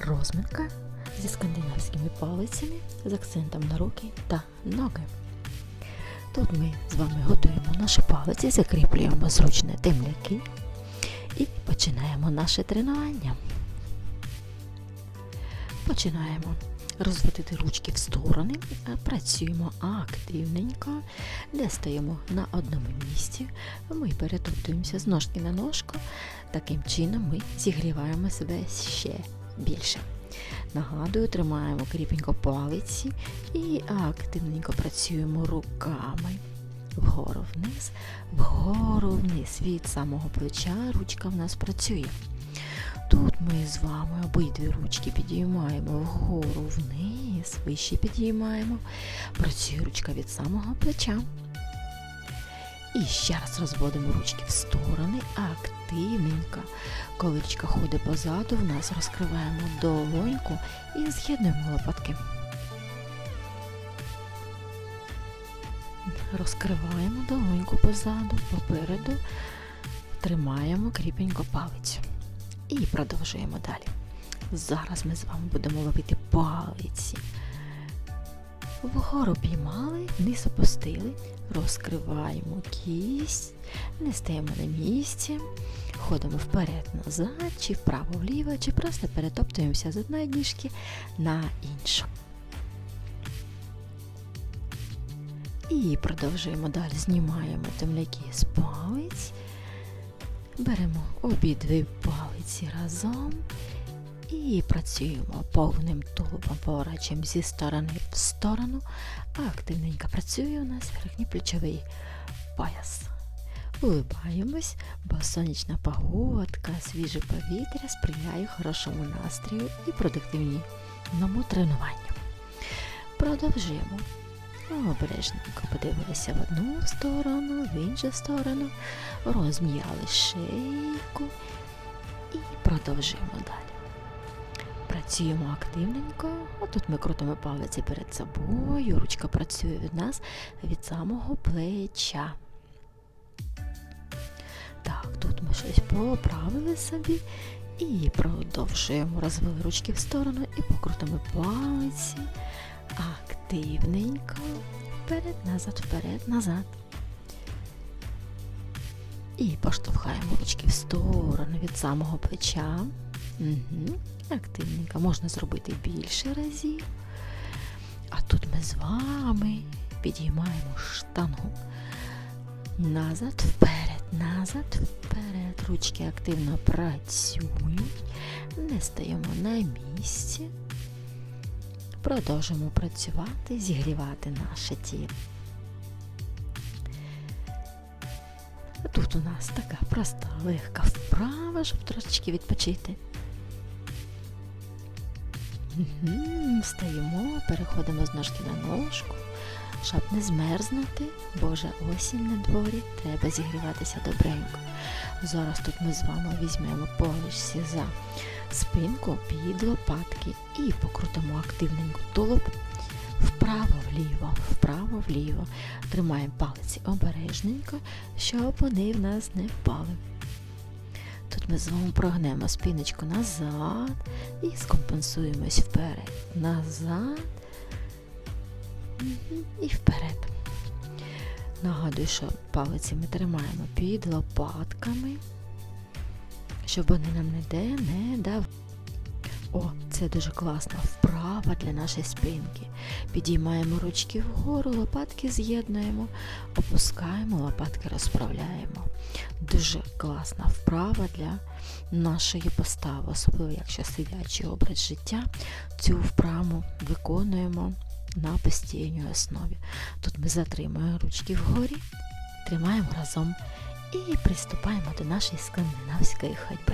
Розминка зі скандинавськими палицями з акцентом на руки та ноги. Тут ми з вами готуємо наші палиці, закріплюємо зручно темляки і починаємо наше тренування. Починаємо розводити ручки в сторони, працюємо активненько, не стоїмо на одному місці. Ми перетоптуємося з ножки на ножку. Таким чином ми зігріваємо себе ще більше. Нагадую, тримаємо кріпенько палиці і активненько працюємо руками. Вгору вниз, вгору вниз. Від самого плеча ручка в нас працює. Тут ми з вами обидві ручки підіймаємо вгору вниз, вище підіймаємо. Працює ручка від самого плеча. І ще раз розводимо ручки в сторони, активненько. Коли ходить позаду, в нас розкриваємо долоньку і з'єднуємо лопатки. Розкриваємо долоньку позаду, попереду, тримаємо кріпенько палицю. І продовжуємо далі. Зараз ми з вами будемо ловити палиці. Вгору піймали, вниз опустили, розкриваємо кість, не стаємо на місці, ходимо вперед-назад, чи вправо-вліво, чи просто перетоптуємося з одної ніжки на іншу. І продовжуємо далі, знімаємо темляки з палиць, беремо обидві палиці разом і працюємо повним тулубом, поворачуємо зі сторони в сторону. Активненько працює у нас верхній плечовий пояс. Улибаємось, бо сонячна погодка, свіже повітря сприяє хорошому настрою і продуктивному тренуванню. Продовжуємо. Обережненько подивилися в одну сторону, в іншу сторону, розм'яли шийку і продовжуємо далі. Працюємо активненько. Отут ми крутимо палиці перед собою, ручка працює від нас від самого плеча. Так, тут ми щось поправили собі і продовжуємо. Розвели ручки в сторону і покрутимо палиці активненько. Вперед, назад, вперед, назад. І поштовхаємо ручки в сторону від самого плеча. Угу. Активненько. Можна зробити більше разів. А тут ми з вами підіймаємо штангу. Назад, вперед, назад, вперед. Ручки активно працюють. Не стаємо на місці. Продовжимо працювати, зігрівати наше тіло. Тут у нас така проста, легка вправа, щоб трошечки відпочити. Встаємо, переходимо з ножки на ножку, щоб не змерзнути, бо вже осінь на дворі, треба зігріватися добренько. Зараз тут ми з вами візьмемо поличці за спинку під лопатки і покрутимо активненько тулуб вправо-вліво, вправо-вліво. Тримаємо палиці обережненько, щоб вони в нас не впали. Тут ми з вами прогнемо спиночку назад і скомпенсуємось вперед, назад і вперед. Нагадую, що палиці ми тримаємо під лопатками, щоб вони нам ніде не давали. О, це дуже класна вправа для нашої спинки. Підіймаємо ручки вгору, лопатки з'єднуємо, опускаємо, лопатки розправляємо. Дуже класна вправа для нашої постави, особливо якщо сидячий образ життя. Цю вправу виконуємо на постійній основі. Тут ми затримуємо ручки вгорі, тримаємо разом і приступаємо до нашої скандинавської ходьби.